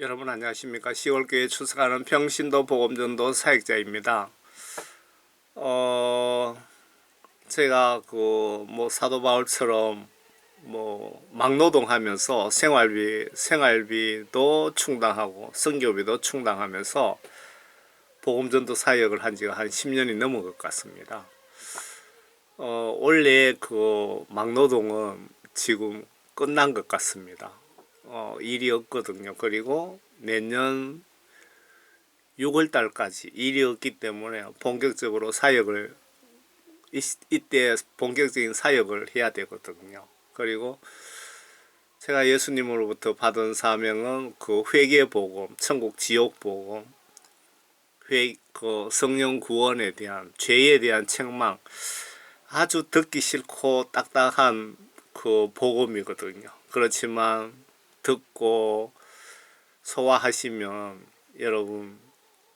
여러분 안녕하십니까? 10월교회 출석하는 평신도 보금전도 사역자입니다. 어 제가 그 뭐 사도 바울처럼 뭐 막노동하면서 생활비 생활비도 충당하고 성교비도 충당하면서 보금전도 사역을 한 지가 한 10년이 넘은 것 같습니다. 어 원래 그 막노동은 지금 끝난 것 같습니다 어, 일이 없거든요. 그리고 내년 6월 달까지 일이 없기 때문에 본격적으로 사역을 이, 이때 본격적인 사역을 해야 되거든요. 그리고 제가 예수님으로부터 받은 사명은 그 회개 복음, 천국 지옥 복음, 회, 그 성령 구원에 대한 죄에 대한 책망 아주 듣기 싫고 딱딱한 그 복음이거든요. 그렇지만 듣고 소화하시면 여러분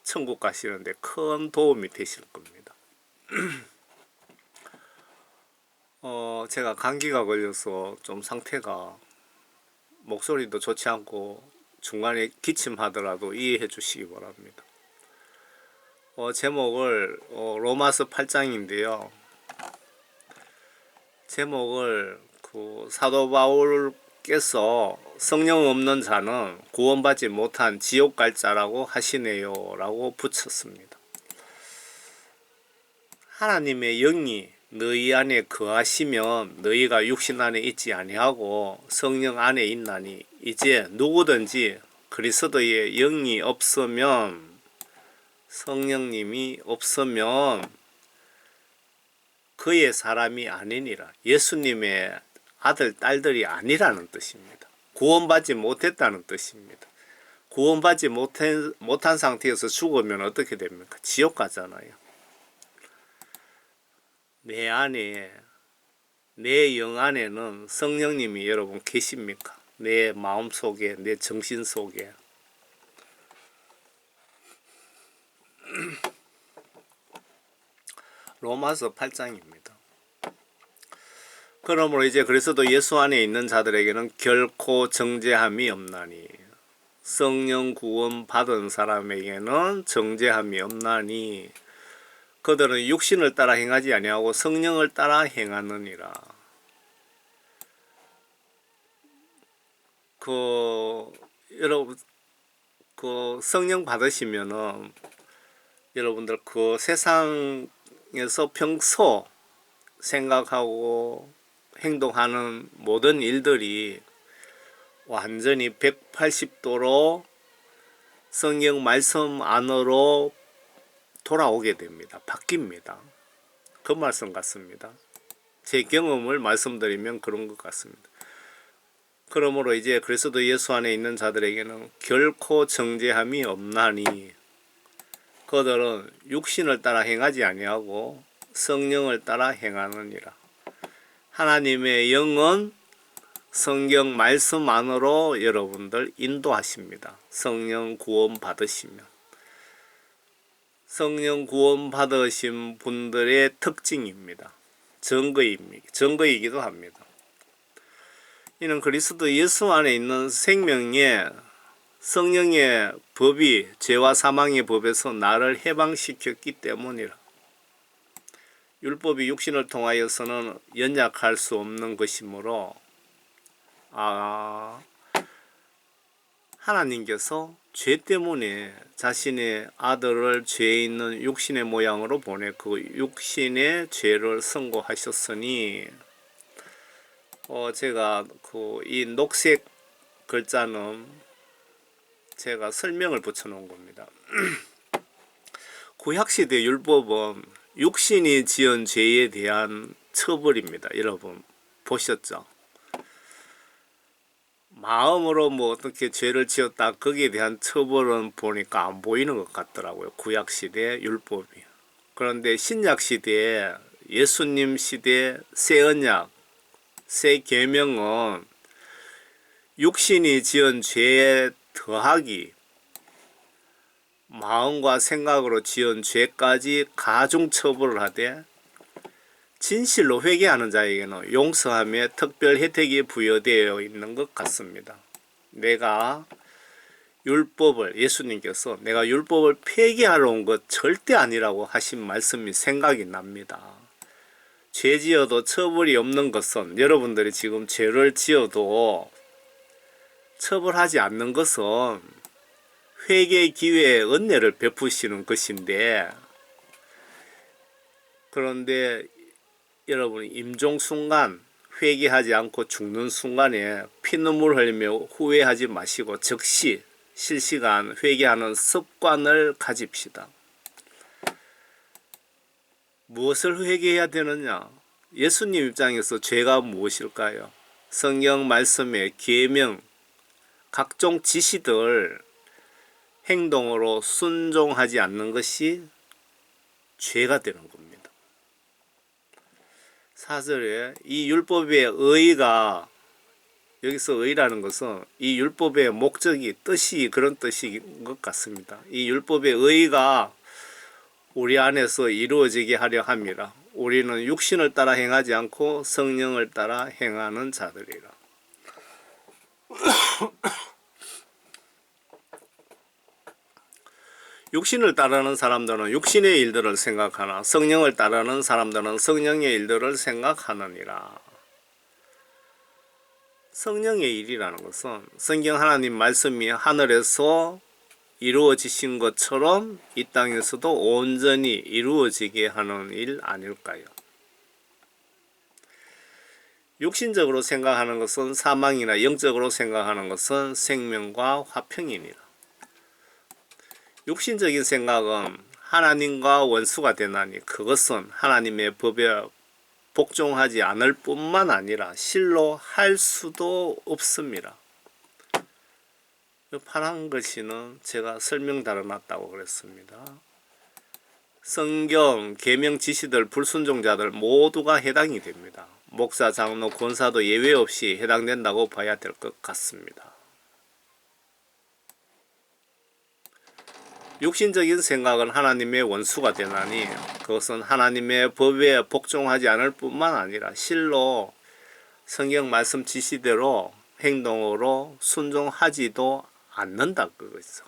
천국 가시는데 큰 도움이 되실 겁니다. 어, 제가 감기가 걸려서 좀 상태가 목소리도 좋지 않고 중간에 기침하더라도 이해해 주시기 바랍니다. 어, 제목을 어, 로마서 8장인데요. 제목을 그 사도 바울 께서 성령 없는 자는 구원받지 못한 지옥 갈 자라고 하시네요 라고 붙였습니다. 하나님의 영이 너희 안에 거하시면 너희가 육신 안에 있지 아니하고 성령 안에 있나니 이제 누구든지 그리스도의 영이 없으면 성령님이 없으면 그의 사람이 아니니라 예수님의 아들 딸들이 아니라는 뜻입니다. 구원받지 못했다는 뜻입니다. 구원받지 못한, 못한 상태에서 죽으면 어떻게 됩니까? 지옥 가잖아요. 내 안에, 내 영 안에는 성령님이 여러분 계십니까? 내 마음 속에, 내 정신 속에. 로마서 8장입니다. 그러므로 이제 그리스도 예수 안에 있는 자들에게는 결코 정죄함이 없나니 성령 구원 받은 사람에게는 정죄함이 없나니 그들은 육신을 따라 행하지 아니하고 성령을 따라 행하느니라. 그 여러분 그 성령 받으시면은 여러분들 그 세상에서 평소 생각하고 행동하는 모든 일들이 완전히 180도로 성경 말씀 안으로 돌아오게 됩니다. 바뀝니다. 그 말씀 같습니다. 제 경험을 말씀드리면 그런 것 같습니다. 그러므로 이제 그리스도 예수 안에 있는 자들에게는 결코 정죄함이 없나니 그들은 육신을 따라 행하지 아니하고 성령을 따라 행하느니라. 하나님의 영은 성경 말씀 안으로 여러분들 인도하십니다. 성령 구원 받으시면. 성령 구원 받으신 분들의 특징입니다. 증거입니다. 증거이기도 합니다. 이는 그리스도 예수 안에 있는 생명의 성령의 법이 죄와 사망의 법에서 나를 해방시켰기 때문이라. 율법이 육신을 통하여서는 연약할 수 없는 것이므로 아 하나님께서 죄 때문에 자신의 아들을 죄 있는 육신의 모양으로 보내 그 육신의 죄를 선고하셨으니 어 제가 그 이 녹색 글자는 제가 설명을 붙여 놓은 겁니다. 구약 시대 율법은 육신이 지은 죄에 대한 처벌입니다. 여러분 보셨죠? 마음으로 뭐 어떻게 죄를 지었다 거기에 대한 처벌은 보니까 안 보이는 것 같더라고요. 구약 시대 율법이. 그런데 신약 시대에 예수님 시대 새 언약 새 계명은 육신이 지은 죄에 더하기 마음과 생각으로 지은 죄까지 가중 처벌을 하되 진실로 회개하는 자에게는 용서함의 특별 혜택이 부여되어 있는 것 같습니다. 내가 율법을 예수님께서 내가 율법을 폐기하러 온 것 절대 아니라고 하신 말씀이 생각이 납니다. 죄 지어도 처벌이 없는 것은 여러분들이 지금 죄를 지어도 처벌하지 않는 것은 회개 기회의 은혜를 베푸시는 것인데 그런데 여러분 임종 순간 회개하지 않고 죽는 순간에 피눈물 흘리며 후회하지 마시고 즉시 실시간 회개하는 습관을 가집시다. 무엇을 회개해야 되느냐? 예수님 입장에서 죄가 무엇일까요? 성경 말씀의 계명, 각종 지시들 행동으로 순종하지 않는 것이 죄가 되는 겁니다. 사절에 이 율법의 의가 여기서 의라는 것은 이 율법의 목적이 뜻이 그런 뜻인 것 같습니다. 이 율법의 의가 우리 안에서 이루어지게 하려 함이라. 우리는 육신을 따라 행하지 않고 성령을 따라 행하는 자들이라. 육신을 따르는 사람들은 육신의 일들을 생각하나 성령을 따르는 사람들은 성령의 일들을 생각하느니라. 성령의 일이라는 것은 성경 하나님 말씀이 하늘에서 이루어지신 것처럼 이 땅에서도 온전히 이루어지게 하는 일 아닐까요? 육신적으로 생각하는 것은 사망이나 영적으로 생각하는 것은 생명과 화평이니라. 육신적인 생각은 하나님과 원수가 되나니 그것은 하나님의 법에 복종하지 않을 뿐만 아니라 실로 할 수도 없습니다. 그 파란 글씨는 제가 설명 달아놨다고 그랬습니다. 성경 계명 지시들 불순종자들 모두가 해당이 됩니다. 목사, 장로, 권사도 예외 없이 해당된다고 봐야 될 것 같습니다. 육신적인 생각은 하나님의 원수가 되나니 그것은 하나님의 법에 복종하지 않을 뿐만 아니라 실로 성경 말씀 지시대로 행동으로 순종하지도 않는다 그거죠.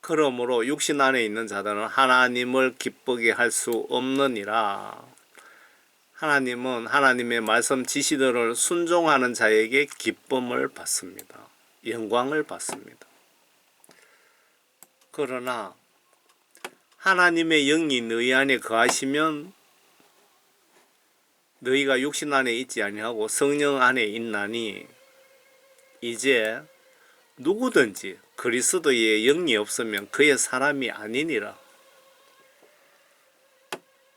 그러므로 육신 안에 있는 자들은 하나님을 기쁘게 할 수 없느니라. 하나님은 하나님의 말씀 지시들을 순종하는 자에게 기쁨을 받습니다. 영광을 받습니다. 그러나 하나님의 영이 너희 안에 거하시면 너희가 육신 안에 있지 아니하고 성령 안에 있나니 이제 누구든지 그리스도의 영이 없으면 그의 사람이 아니니라.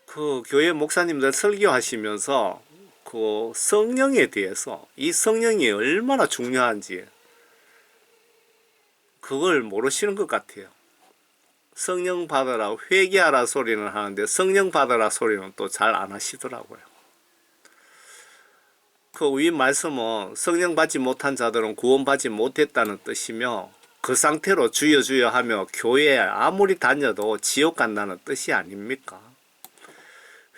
그 교회 목사님들 설교하시면서 그 성령에 대해서 이 성령이 얼마나 중요한지 그걸 모르시는 것 같아요. 성령 받으라 회개하라 소리는 하는데 성령 받으라 소리는 또 잘 안 하시더라고요. 그 위 말씀은 성령 받지 못한 자들은 구원받지 못했다는 뜻이며 그 상태로 주여 주여 하며 교회에 아무리 다녀도 지옥 간다는 뜻이 아닙니까?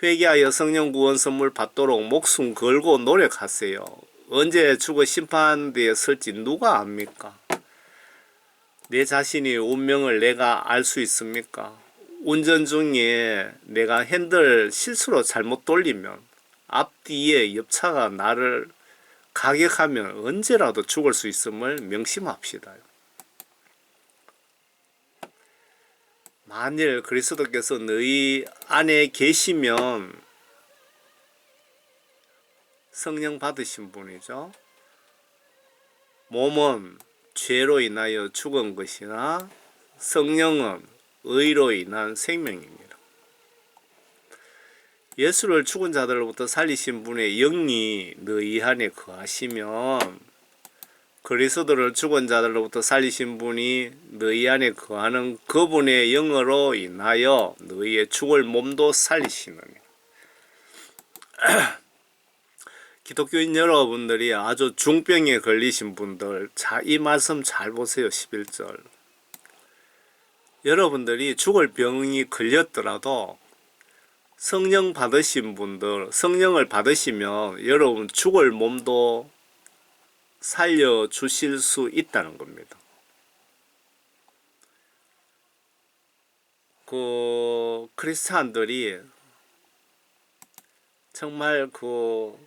회개하여 성령 구원 선물 받도록 목숨 걸고 노력하세요. 언제 죽어 심판대에 설지 누가 압니까? 내 자신이 운명을 내가 알 수 있습니까? 운전 중에 내가 핸들 실수로 잘못 돌리면 앞뒤에 옆차가 나를 가격하면 언제라도 죽을 수 있음을 명심합시다. 만일 그리스도께서 너희 안에 계시면 성령 받으신 분이죠. 몸은 죄로 인하여 죽은 것이나 성령은 의로 인한 생명입니다. 예수를 죽은 자들로부터 살리신 분의 영이 너희 안에 거하시면 그리스도를 죽은 자들로부터 살리신 분이 너희 안에 거하는 그분의 영으로 인하여 너희의 죽을 몸도 살리시느니 기독교인 여러분들이 아주 중병에 걸리신 분들 자, 이 말씀 잘 보세요 11절 여러분들이 죽을 병이 걸렸더라도 성령 받으신 분들 성령을 받으시면 여러분 죽을 몸도 살려 주실 수 있다는 겁니다. 그 크리스찬들이 정말 그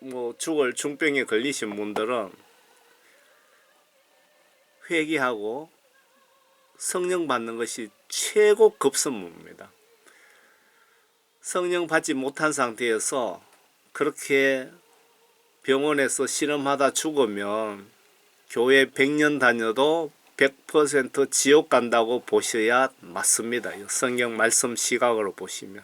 뭐 죽을 중병에 걸리신 분들은 회개하고 성령 받는 것이 최고 급선무입니다. 성령 받지 못한 상태에서 그렇게 병원에서 실험하다 죽으면 교회 100년 다녀도 100% 지옥 간다고 보셔야 맞습니다. 이 성경 말씀 시각으로 보시면.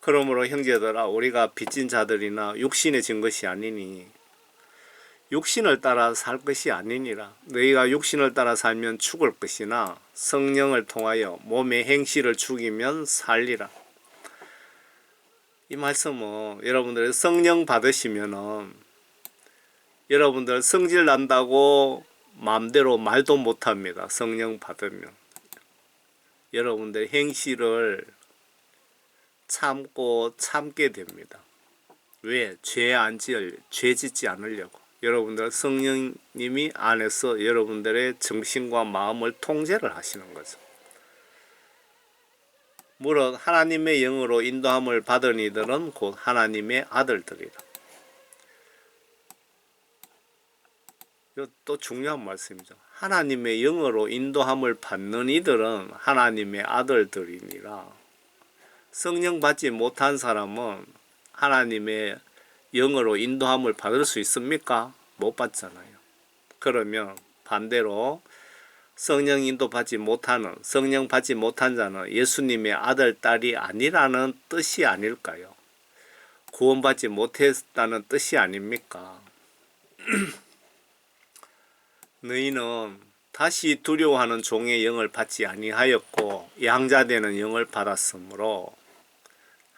그러므로 형제들아 우리가 빚진 자들이나 육신에 진 것이 아니니 육신을 따라 살 것이 아니니라. 너희가 육신을 따라 살면 죽을 것이나 성령을 통하여 몸의 행실을 죽이면 살리라. 이 말씀은 여러분들 성령 받으시면은 여러분들 성질 난다고 마음대로 말도 못합니다. 성령 받으면. 여러분들 행실을 참고 참게 됩니다. 왜? 죄 안 지을, 죄 짓지 않으려고. 여러분들 성령님이 안에서 여러분들의 정신과 마음을 통제를 하시는 거죠. 물론 하나님의 영으로 인도함을 받은 이들은 곧 하나님의 아들들이라. 또 중요한 말씀이죠. 하나님의 영으로 인도함을 받는 이들은 하나님의 아들들이니라. 성령 받지 못한 사람은 하나님의 영으로 인도함을 받을 수 있습니까? 못 받잖아요. 그러면 반대로 성령 인도 받지 못하는 성령 받지 못한 자는 예수님의 아들 딸이 아니라는 뜻이 아닐까요? 구원받지 못했다는 뜻이 아닙니까? 너희는 다시 두려워하는 종의 영을 받지 아니하였고 양자되는 영을 받았으므로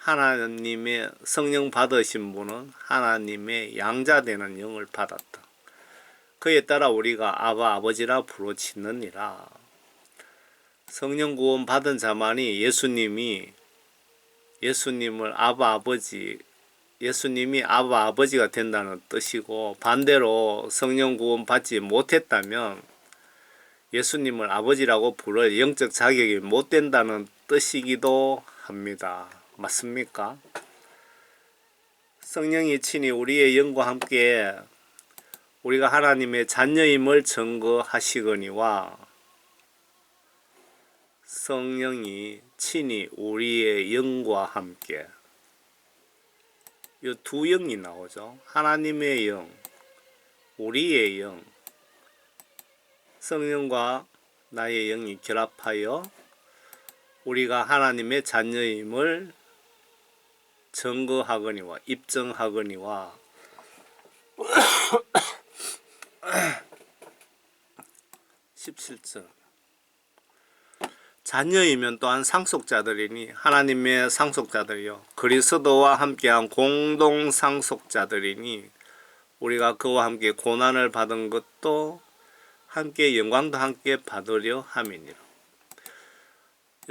하나님의 성령 받으신 분은 하나님의 양자 되는 영을 받았다. 그에 따라 우리가 아바 아버지라 부르짖느니라. 성령 구원 받은 자만이 예수님이 예수님을 아바 아버지 예수님이 아바 아버지가 된다는 뜻이고 반대로 성령 구원 받지 못했다면 예수님을 아버지라고 부를 영적 자격이 못 된다는 뜻이기도 합니다. 맞습니까? 성령이 친히 우리의 영과 함께 우리가 하나님의 자녀임을 증거하시거니와 성령이 친히 우리의 영과 함께 이 두 영이 나오죠. 하나님의 영, 우리의 영, 성령과 나의 영이 결합하여 우리가 하나님의 자녀임을 증거하거니와 입증하거니와 17절 자녀이면 또한 상속자들이니 하나님의 상속자들이요 그리스도와 함께한 공동 상속자들이니 우리가 그와 함께 고난을 받은 것도 함께 영광도 함께 받으려 함이니라.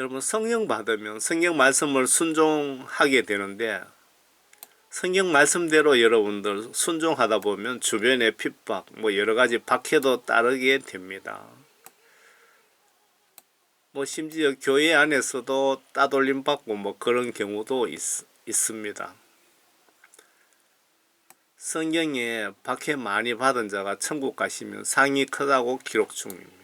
여러분 성령 받으면 성경 말씀을 순종하게 되는데 성경 말씀대로 여러분들 순종하다 보면 주변의 핍박 뭐 여러 가지 박해도 따르게 됩니다. 뭐 심지어 교회 안에서도 따돌림 받고 뭐 그런 경우도 있, 있습니다. 성경에 박해 많이 받은 자가 천국 가시면 상이 크다고 기록 중입니다.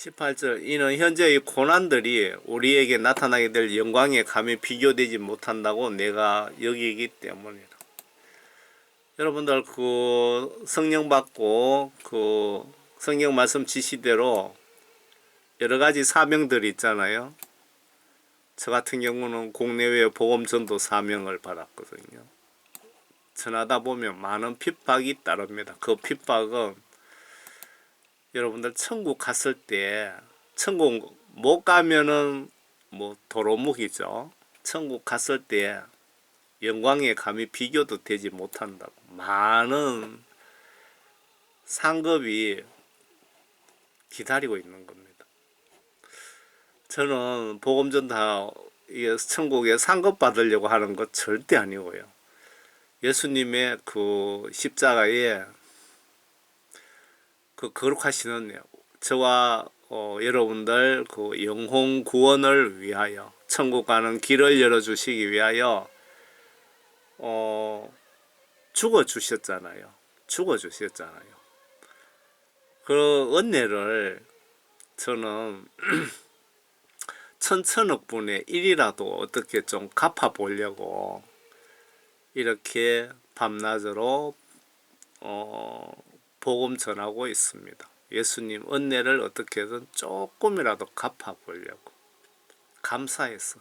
18절 이는 현재의 고난들이 우리에게 나타나게 될 영광에 감히 비교되지 못한다고 내가 여기기 때문이라. 여러분들 그 성령 받고 그 성경 말씀 지시대로 여러 가지 사명들이 있잖아요. 저 같은 경우는 국내외 보험 전도 사명을 받았거든요. 전하다 보면 많은 핍박이 따릅니다. 그 핍박은 여러분들 천국 갔을 때 천국 못 가면은 뭐 도로묵이죠. 천국 갔을 때 영광에 감히 비교도 되지 못한다고 많은 상급이 기다리고 있는 겁니다. 저는 복음전 다이 천국에 상급 받으려고 하는 것 절대 아니고요. 예수님의 그 십자가에 그 거룩하시는 저와 어, 여러분들 그 영혼 구원을 위하여 천국 가는 길을 열어 주시기 위하여 어, 죽어 주셨잖아요. 죽어 주셨잖아요. 그 은혜를 저는 천천억 분의 1이라도 어떻게 좀 갚아 보려고 이렇게 밤낮으로 어, 복음 전하고 있습니다. 예수님 은혜를 어떻게든 조금이라도 갚아 보려고 감사해서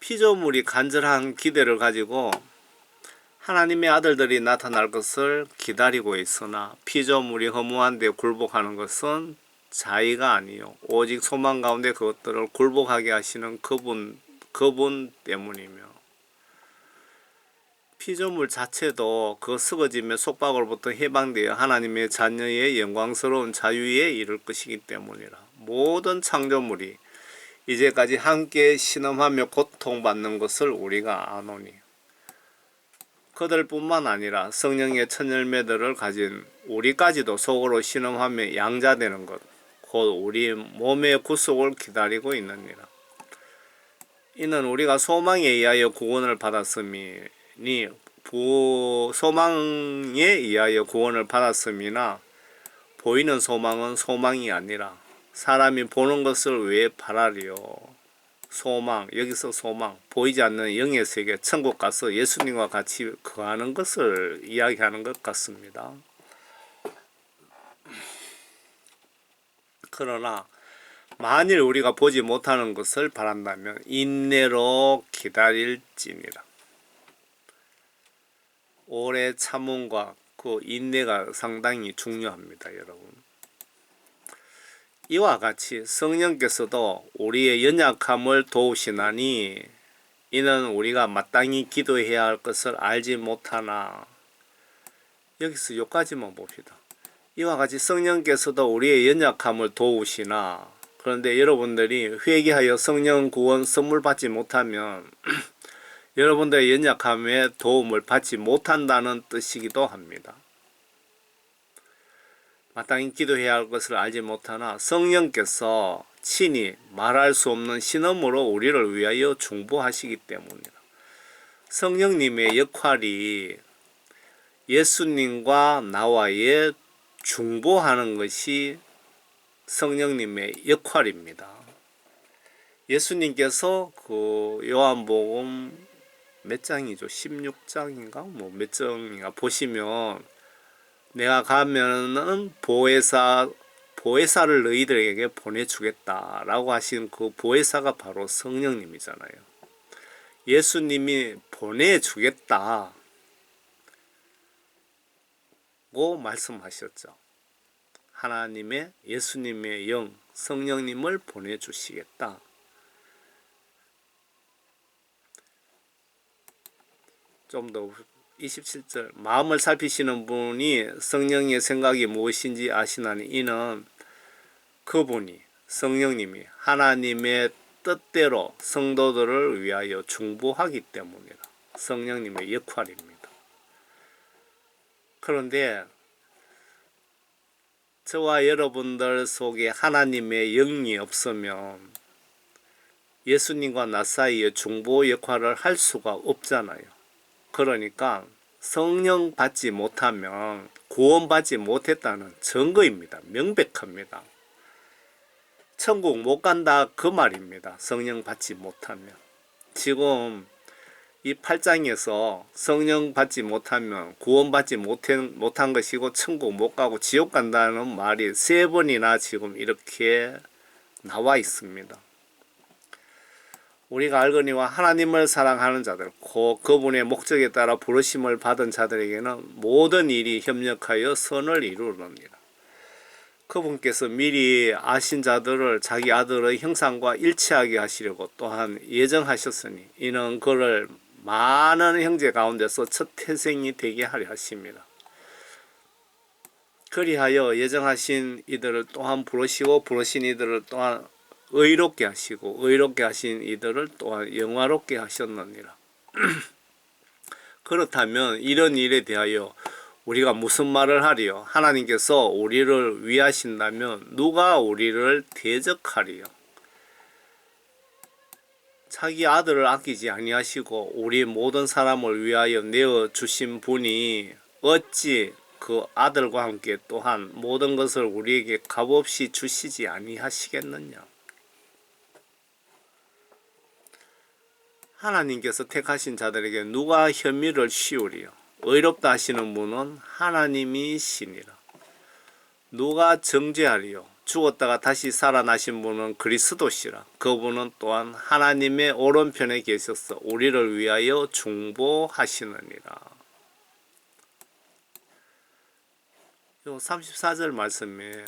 피조물이 간절한 기대를 가지고 하나님의 아들들이 나타날 것을 기다리고 있으나 피조물이 허무한데 굴복하는 것은 자의가 아니요 오직 소망 가운데 그것들을 굴복하게 하시는 그분 그분 때문이며 피조물 자체도 그 썩어짐의 속박으로부터 해방되어 하나님의 자녀의 영광스러운 자유에 이를 것이기 때문이라 모든 창조물이 이제까지 함께 신음하며 고통받는 것을 우리가 아노니 그들뿐만 아니라 성령의 천열매들을 가진 우리까지도 속으로 신음하며 양자되는 것, 곧 우리 몸의 구속을 기다리고 있느니라. 이는 우리가 소망에 의하여 구원을 받았음이 니부 소망에 의하여 구원을 받았음이나 보이는 소망은 소망이 아니라 사람이 보는 것을 왜 바라리요? 소망 여기서 소망 보이지 않는 영의 세계 천국 가서 예수님과 같이 거하는 것을 이야기하는 것 같습니다. 그러나 만일 우리가 보지 못하는 것을 바란다면 인내로 기다릴지니라. 오래 참음과 그 인내가 상당히 중요합니다, 여러분. 이와 같이 성령께서도 우리의 연약함을 도우시나니 이는 우리가 마땅히 기도해야 할 것을 알지 못하나 여기서 여기까지만 봅시다. 이와 같이 성령께서도 우리의 연약함을 도우시나 그런데 여러분들이 회개하여 성령 구원 선물 받지 못하면 여러분들의 연약함에 도움을 받지 못한다는 뜻이기도 합니다. 마땅히 기도해야 할 것을 알지 못하나 성령께서 친히 말할 수 없는 신음으로 우리를 위하여 중보하시기 때문이다. 성령님의 역할이 예수님과 나와의 중보하는 것이 성령님의 역할입니다. 예수님께서 그 요한복음 몇 장이죠? 16장인가? 뭐 몇 장인가 보시면 내가 가면은 보혜사 보혜사를 너희들에게 보내주겠다라고 하신 그 보혜사가 바로 성령님이잖아요. 예수님이 보내주겠다 고 말씀하셨죠. 하나님의 예수님의 영 성령님을 보내주시겠다. 좀 더 27절 마음을 살피시는 분이 성령의 생각이 무엇인지 아시나니 이는 그분이 성령님이 하나님의 뜻대로 성도들을 위하여 중보하기 때문이라 성령님의 역할입니다. 그런데 저와 여러분들 속에 하나님의 영이 없으면 예수님과 나 사이에 중보 역할을 할 수가 없잖아요. 그러니까 성령 받지 못하면 구원받지 못했다는 증거입니다. 명백합니다. 천국 못 간다 그 말입니다. 성령 받지 못하면. 지금 이 8장에서 성령 받지 못하면 구원받지 못한, 못한 것이고 천국 못 가고 지옥 간다는 말이 세 번이나 지금 이렇게 나와 있습니다. 우리가 알거니와 하나님을 사랑하는 자들, 그 그분의 목적에 따라 부르심을 받은 자들에게는 모든 일이 협력하여 선을 이루느니라. 그분께서 미리 아신 자들을 자기 아들의 형상과 일치하게 하시려고 또한 예정하셨으니 이는 그를 많은 형제 가운데서 첫 태생이 되게 하려 하십니다. 그리하여 예정하신 이들을 또한 부르시고 부르신 이들을 또한 의롭게 하시고 의롭게 하신 이들을 또한 영화롭게 하셨느니라. 그렇다면 이런 일에 대하여 우리가 무슨 말을 하리요? 하나님께서 우리를 위하신다면 누가 우리를 대적하리요? 자기 아들을 아끼지 아니하시고 우리 모든 사람을 위하여 내어 주신 분이 어찌 그 아들과 함께 또한 모든 것을 우리에게 값없이 주시지 아니하시겠느냐? 하나님께서 택하신 자들에게 누가 혐의를 씌우리요? 의롭다 하시는 분은 하나님이시니라. 누가 정죄하리요? 죽었다가 다시 살아나신 분은 그리스도시라. 그분은 또한 하나님의 오른편에 계셔서 우리를 위하여 중보하시느니라. 요 34절 말씀에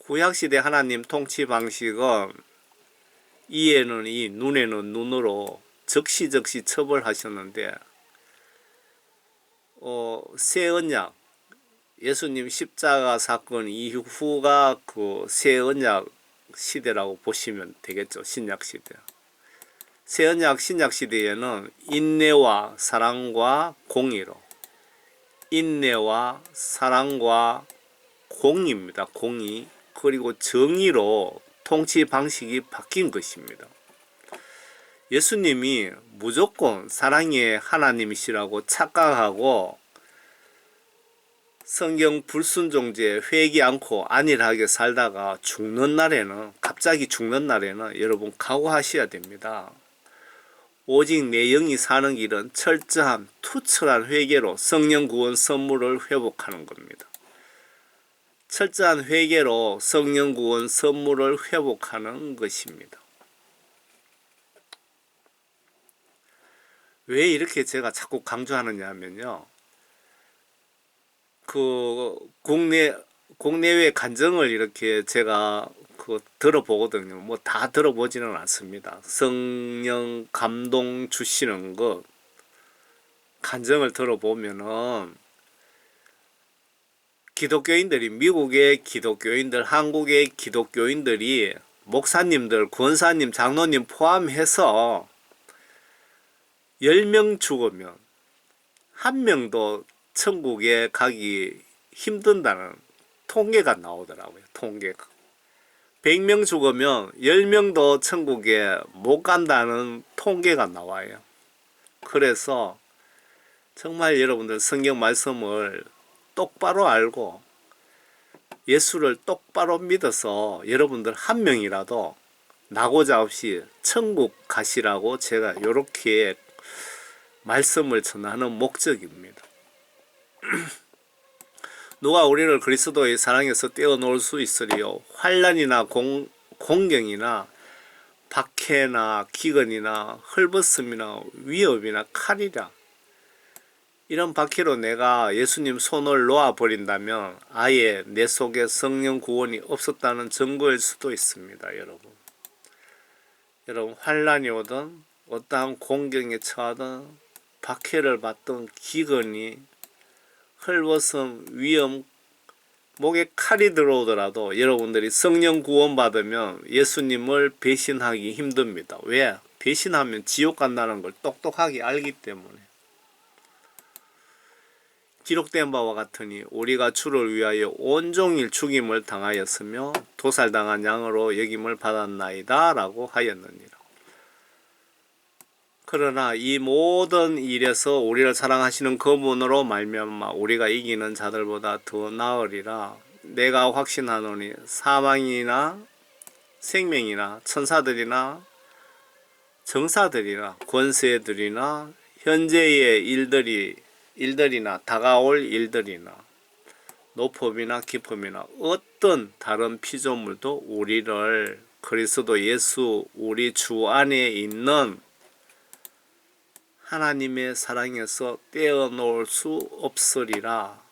구약시대 하나님 통치 방식은 이에는 이, 눈에는 눈으로 적시적시 처벌하셨는데 어, 새 언약 예수님 십자가 사건 이후가 그새 언약 시대라고 보시면 되겠죠. 신약 시대. 새 언약 신약 시대에는 인내와 사랑과 공의로 인내와 사랑과 공의입니다. 공의 그리고 정의로 통치 방식이 바뀐 것입니다. 예수님이 무조건 사랑의 하나님이시라고 착각하고 성경 불순종제 회개 않고 안일하게 살다가 죽는 날에는 갑자기 죽는 날에는 여러분 각오하셔야 됩니다. 오직 내 영이 사는 길은 철저한 투철한 회개로 성령 구원 선물을 회복하는 겁니다. 철저한 회개로 성령 구원 선물을 회복하는 것입니다. 왜 이렇게 제가 자꾸 강조하느냐 하면요. 그 국내 국내외 간증을 이렇게 제가 그 들어보거든요. 뭐 다 들어보지는 않습니다. 성령 감동 주시는 것 간증을 들어보면은 기독교인들이 미국의 기독교인들, 한국의 기독교인들이 목사님들, 권사님, 장로님 포함해서 10명 죽으면 한 명도 천국에 가기 힘든다는 통계가 나오더라고요. 통계가. 100명 죽으면 10명도 천국에 못 간다는 통계가 나와요. 그래서 정말 여러분들 성경 말씀을 똑바로 알고 예수를 똑바로 믿어서 여러분들 한 명이라도 나고자 없이 천국 가시라고 제가 이렇게 말씀을 전하는 목적입니다. 누가 우리를 그리스도의 사랑에서 떼어놓을 수 있으리요? 환란이나 공, 공경이나 박해나 기근이나 헐벗음이나 위협이나 칼이라 이런 박해로 내가 예수님 손을 놓아 버린다면 아예 내 속에 성령 구원이 없었다는 증거일 수도 있습니다, 여러분. 여러분 환란이 오든 어떠한 공경에 처하든 박해를 받던 기근이 헐벗음 위험 목에 칼이 들어오더라도 여러분들이 성령 구원 받으면 예수님을 배신하기 힘듭니다. 왜? 배신하면 지옥 간다는 걸 똑똑하게 알기 때문에. 기록된 바와 같으니 우리가 주를 위하여 온종일 죽임을 당하였으며 도살당한 양으로 여김을 받았나이다 라고 하였느니라. 그러나 이 모든 일에서 우리를 사랑하시는 그분으로 말미암아 우리가 이기는 자들보다 더 나으리라 내가 확신하노니 사망이나 생명이나 천사들이나 정사들이나 권세들이나 현재의 일들이 일들이나 다가올 일들이나 높음이나 깊음이나 어떤 다른 피조물도 우리를 그리스도 예수 우리 주 안에 있는 하나님의 사랑에서 떼어놓을 수 없으리라.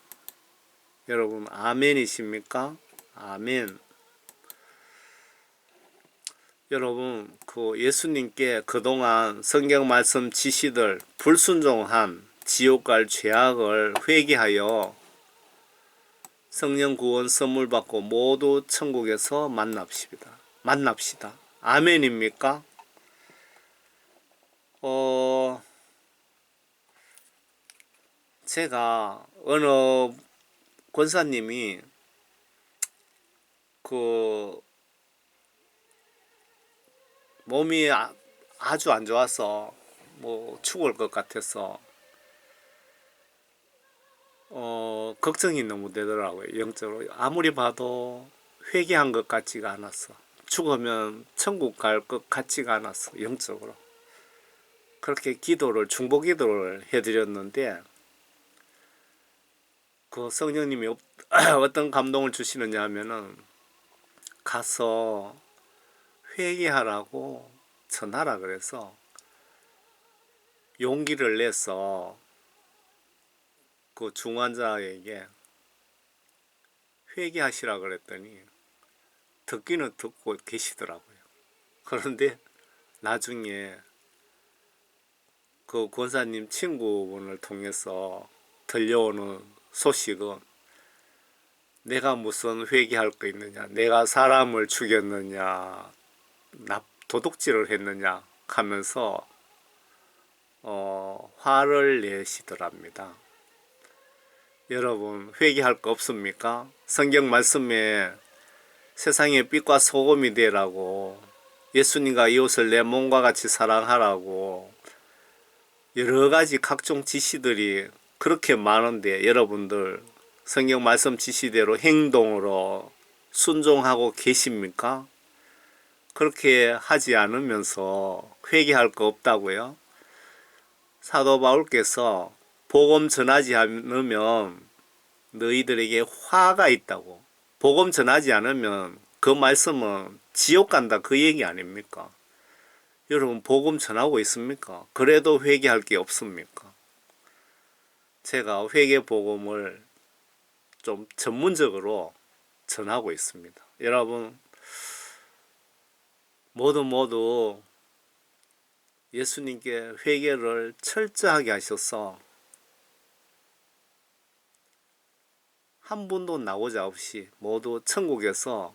여러분 아멘이십니까? 아멘. 여러분 그 예수님께 그동안 성경 말씀 지시들 불순종한 지옥 갈 죄악을 회개하여 성령 구원 선물 받고 모두 천국에서 만납시다. 만납시다. 아멘입니까? 어, 제가 어느 권사님이 그 몸이 아, 아주 안 좋아서 뭐 죽을 것 같아서 어 걱정이 너무 되더라고요 영적으로. 아무리 봐도 회개한 것 같지가 않았어. 죽으면 천국 갈 것 같지가 않았어 영적으로. 그렇게 기도를 중보 기도를 해드렸는데 그 성령님이 어- 어떤 감동을 주시느냐 하면은 가서 회개하라고 전하라 그래서 용기를 내서 그 중환자에게 회개하시라 그랬더니 듣기는 듣고 계시더라고요. 그런데 나중에 그 권사님 친구분을 통해서 들려오는 소식은 내가 무슨 회개할 거 있느냐, 내가 사람을 죽였느냐, 납 도둑질을 했느냐 하면서 어, 화를 내시더랍니다. 여러분 회개할 거 없습니까? 성경 말씀에 세상의 빛과 소금이 되라고 예수님과 이웃을 내 몸과 같이 사랑하라고 여러 가지 각종 지시들이 그렇게 많은데 여러분들 성경 말씀 지시대로 행동으로 순종하고 계십니까? 그렇게 하지 않으면서 회개할 거 없다고요? 사도 바울께서 복음 전하지 않으면 너희들에게 화가 있다고. 복음 전하지 않으면 그 말씀은 지옥 간다 그 얘기 아닙니까? 여러분 복음 전하고 있습니까? 그래도 회개할 게 없습니까? 제가 회개 복음을 좀 전문적으로 전하고 있습니다. 여러분 모두 모두 예수님께 회개를 철저하게 하셔서 한 분도 나오자 없이 모두 천국에서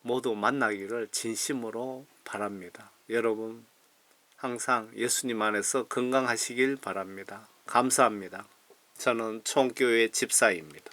모두 만나기를 진심으로 바랍니다. 여러분 항상 예수님 안에서 건강하시길 바랍니다. 감사합니다. 저는 총교회 집사입니다.